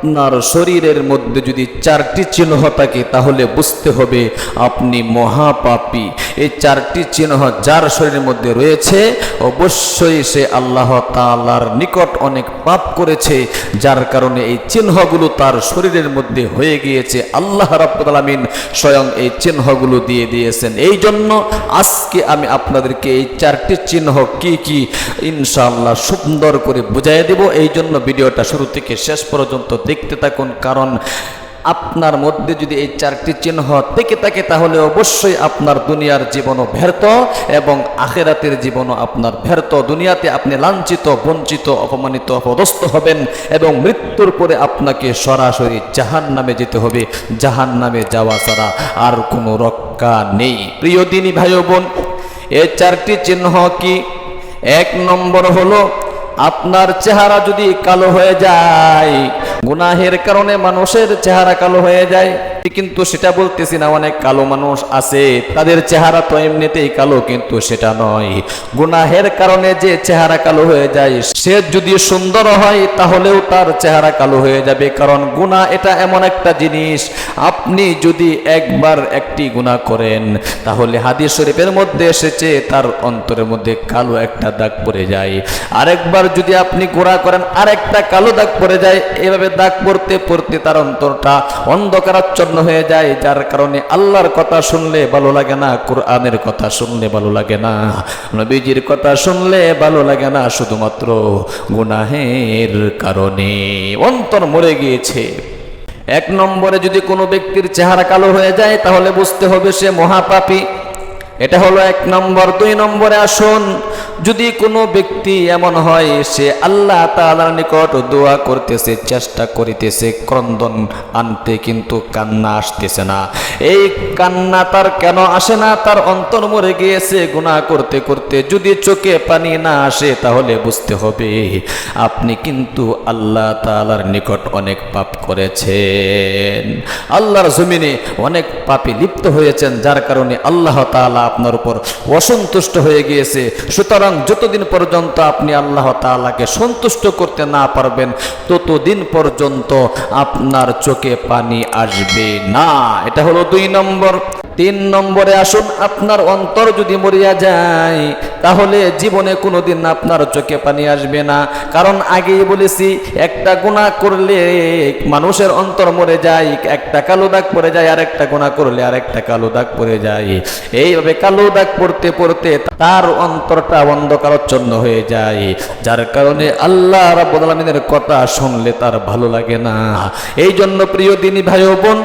আপনার শরীরের মধ্যে যদি চারটি চিহ্ন থাকে, তাহলে বুঝতে হবে আপনি মহাপাপী। এই চারটি চিহ্ন যার শরীরের মধ্যে রয়েছে, অবশ্যই সে আল্লাহ তালার নিকট অনেক পাপ করেছে, যার কারণে এই চিহ্নগুলো তার শরীরের মধ্যে হয়ে গিয়েছে। আল্লাহ রাব্বুল আলামিন স্বয়ং এই চিহ্নগুলো দিয়ে দিয়েছেন। এই জন্য আজকে আমি আপনাদেরকে এই চারটি চিহ্ন কি কি ইনশাআল্লাহ সুন্দর করে বুঝাই দেব। এই জন্য ভিডিওটা শুরু থেকে শেষ পর্যন্ত দেখতে থাকুন, কারণ আপনার মধ্যে যদি এই চারটি চিহ্ন থেকে থাকে, তাহলে অবশ্যই আপনার দুনিয়ার জীবনও ব্যর্থ এবং আখেরাতের জীবনও আপনার ব্যর্থ। দুনিয়াতে আপনি লাঞ্ছিত, বঞ্চিত, অপমানিত, অপদস্থ হবেন এবং মৃত্যুর পরে আপনাকে সরাসরি জাহান নামে যেতে হবে। জাহান নামে যাওয়া ছাড়া আর কোনো রক্ষা নেই। প্রিয় দিনী ভাই বোন, এই চারটি চিহ্ন কি? এক নম্বর হলো, আপনার চেহারা যদি কালো হয়ে যায় গুনাহের কারণে মানুষের চেহারা কালো হয়ে যায় কিন্তু সেটা বলতেছি না, অনেক কালো মানুষ আছে, তাদের চেহারা তো এমনিতেই কালো, কিন্তু সেটা নয়। গুনাহের কারণে যে চেহারা কালো হয়ে যায়, সে যদি সুন্দর হয়, তাহলেও তার চেহারা কালো হয়ে যাবে, কারণ গুনাহ এটা এমন একটা জিনিস, আপনি যদি একবার একটি গুনাহ করেন, তাহলে হাদিস শরীফের মধ্যে এসেছে, তার অন্তরের মধ্যে কালো একটা দাগ পড়ে যায়। আরেকবার যদি আপনি গোড়া করেন, আরেকটা কালো দাগ পড়ে যায়, এভাবে দাগ পড়তে পড়তে তার অন্তরটা অন্ধকারাচ্ছন্ন হয়ে যায়, যার কারণে আল্লাহর কথা শুনলে ভালো লাগে না, কোরআনের কথা শুনলে ভালো লাগে না, নবীজির কথা শুনলে ভালো লাগে না, শুধুমাত্র গুনাহের কারণে। অন্তর মরে গিয়েছে। এক নম্বরে যদি কোনো ব্যক্তির চেহারা কালো হয়ে যায়, তাহলে বুঝতে হবে সে মহাপাপী। এটা হলো এক নম্বর। দুই নম্বরে আসুন যদি কোনো ব্যক্তি এমন হয়, সে আল্লাহ তাআলার নিকট দোয়া করতেছে, চেষ্টা করিতেছে, ক্রন্দন আনতে কিন্তু কান্না আসতেছে না। এই কান্না তার কেন আসে না? তার অন্তর মরে গিয়েছে, গুনাহ করতে করতে। যদি চোখে পানি না আসে, তাহলে বুঝতে হবে, আপনি কিন্তু আল্লাহ তালার নিকট অনেক পাপ করেছেন। আল্লাহর জমিনে অনেক পাপে লিপ্ত হয়েছেন, যার কারণে আল্লাহ তাআলা আপনার উপর অসন্তুষ্ট হয়ে গিয়েছে। সুতরাং যতদিন পর্যন্ত আপনি আল্লাহ তালাকে সন্তুষ্ট করতে না পারবেন, ততদিন পর্যন্ত আপনার চোখে পানি আসবে না। এটা হলো দুই নম্বর। তিন নম্বরে আসুন, আপনার অন্তর যদি মরিয়া যায় তাহলে জীবনে কোনোদিন আপনার চোখে পানি আসবে না। কারণ আগেই বলেছি, একটা গুণা করলে মানুষের অন্তর মরে যায়, একটা কালো দাগ পড়ে যায় আর একটা গুণা করলে আর একটা কালো দাগ পড়ে যায়। এইভাবে কালো দাগ পড়তে পড়তে তার অন্তরটা অন্ধকারচ্ছন্ন হয়ে যায়। যার কারণে আল্লাহ রাব্বুল আলামিনের কথা শুনলে তার ভালো লাগে না। এই জন্য প্রিয় দিনী ভাই বোন,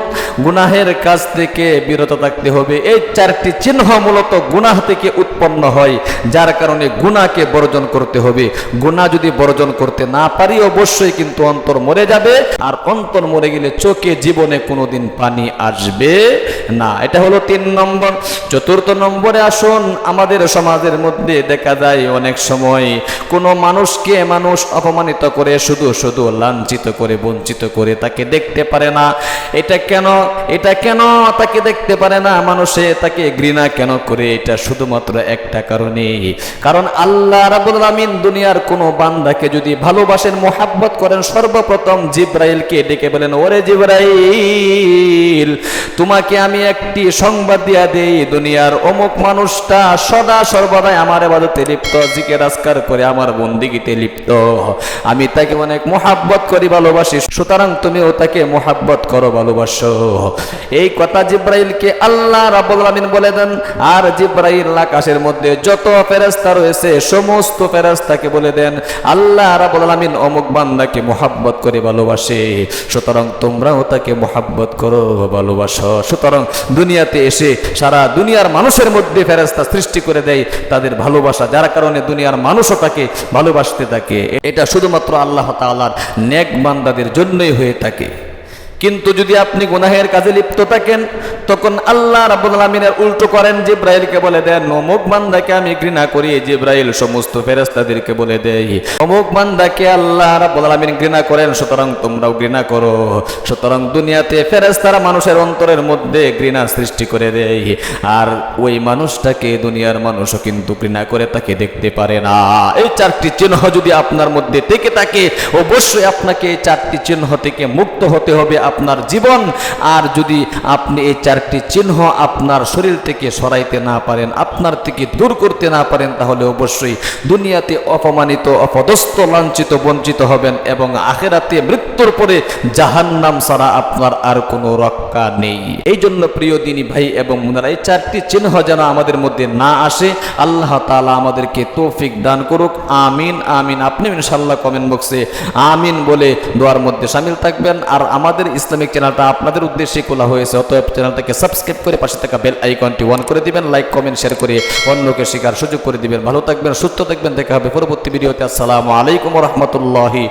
গুনাহের কাছ থেকে বিরত থাকতে হবে। এই চারটি চিহ্ন মূলত গুনাহ থেকে উৎপন্ন হয়। যার কারণে গুনাহকে বর্জন করতে হবে। গুনাহ যদি বর্জন করতে না পারি, অবশ্যই কিন্তু অন্তর মরে যাবে। আর অন্তর মরে গেলে চোখে জীবনে কোনোদিন পানি আসবে না। এটা হলো তিন নম্বর। চতুর্থ নম্বরে আসুন। আমাদের সমাজের মধ্যে দেখা যায় অনেক সময় কোনো মানুষকে মানুষ অপমানিত করে, শুধু শুধু লাঞ্ছিত করে, বঞ্চিত করে, তাকে দেখতে পারে না। এটা কেন? এটা কেন তাকে দেখতে পারে না মানুষে? তাকে ঘৃণা কেন করে? এটা শুধুমাত্র একটা কারণে। কারণ আল্লাহ রাব্বুল আলামিন দুনিয়ার কোনো বান্দাকে যদি ভালোবাসেন, মোহাব্বত করেন, সর্বপ্রথম জিব্রাইলকে ডেকে বলেন, ওরে জিব্রাইল, তোমাকে আমি একটি সংবাদ দিয়া দেই। দুনিয়ার অমুক মানুষটা সদা সর্বদাই আমার এবাদতে লিপ্ত জিকে রাজকার করে আমার বন্দিগিতে লিপ্ত। আমি তাকে অনেক মোহাব্বত করি, ভালোবাসি। সুতরাং তুমিও তাকে মোহাব্বত করো, ভালোবাসো। এই কথা জিব্রাইলকে আল্লাহ রাব্বুল আলামিন বলে দেন। আর জিব্রাইল আকাশের মধ্যে যত ফেরেশতা রয়েছে, সমস্ত ফেরেশতাকে বলে দেন, আল্লাহ রাব্বুল আলামিন অমুক বান্দাকে মোহাব্বত করে ভালোবাসে, সুতরাং তোমরাও তাকে মোহাব্বত করো, ভালোবাসো। সুতরাং দুনিয়াতে এসে সারা দুনিয়ার মানুষের মধ্যে ফেরেশতা সৃষ্টি করে দেয়, তাদের ভালোবাসা, যার কারণে দুনিয়ার মানুষও তাকে ভালোবাসতে থাকে। এটা শুধুমাত্র আল্লাহ তাআলার নেক বান্দাদের জন্যই হয়ে থাকে। কিন্তু যদি আপনি গুনাহের কাজে লিপ্ত থাকেন, তখন আল্লাহ রাব্বুল আলামিনের উল্টো করেন, জিব্রাইলকে বলে দেন, অমুক বান্দাকে আমি ঘৃণা করি, জিব্রাইল সমস্ত ফেরেশতাদেরকে বলে দেয় অমুক বান্দাকে আল্লাহ রাব্বুল আলামিন ঘৃণা করেন, সুতরাং তোমরাও ঘৃণা করো। সুতরাং দুনিয়াতে ফেরেশতারা মানুষের অন্তরের মধ্যে ঘৃণা সৃষ্টি করে দেয় আর ওই মানুষটাকে দুনিয়ার মানুষও কিন্তু ঘৃণা করে তাকে দেখতে পারে না। এই চারটি চিহ্ন যদি আপনার মধ্যে থেকে থাকে, অবশ্যই আপনাকে এই চারটি চিহ্ন থেকে মুক্ত হতে হবে। আপনার জীবন। আর যদি আপনি এই চারটি চিহ্ন আপনার শরীর থেকে সরাইতে না পারেন, আপনার থেকে দূর করতে না পারেন, তাহলে অবশ্যই দুনিয়াতে অপমানিত, অপদস্থ, লাঞ্ছিত, বঞ্চিত হবেন এবং আখেরাতে মৃত্যুর পরে জাহান্নাম ছাড়া আপনার আর কোনো রক্ষা নেই। এই জন্য প্রিয় দিনী ভাই এবং মুনারা এই চারটি চিহ্ন যেন আমাদের মধ্যে না আসে, আল্লাহ তালা আমাদেরকে তৌফিক দান করুক। আমিন আমিন। আপনি ইনশাল্লাহ কমেন্ট বক্সে আমিন বলে দোয়ার মধ্যে সামিল থাকবেন। আর আমাদের ইসলামিক চ্যানেলটা আপনাদের উদ্দেশ্যে খোলা হয়েছে। অতএব চ্যানেলটাকে সাবস্ক্রাইব করে পাশে থাকা বেল আইকনটি অন করে দিবেন, লাইক, কমেন্ট, শেয়ার করে অন্যকে শেখার সুযোগ করে দিবেন। ভালো থাকবেন, সুস্থ থাকবেন, দেখা হবে পরবর্তী ভিডিওতে। আসসালামু আলাইকুম রহমতুল্লাহি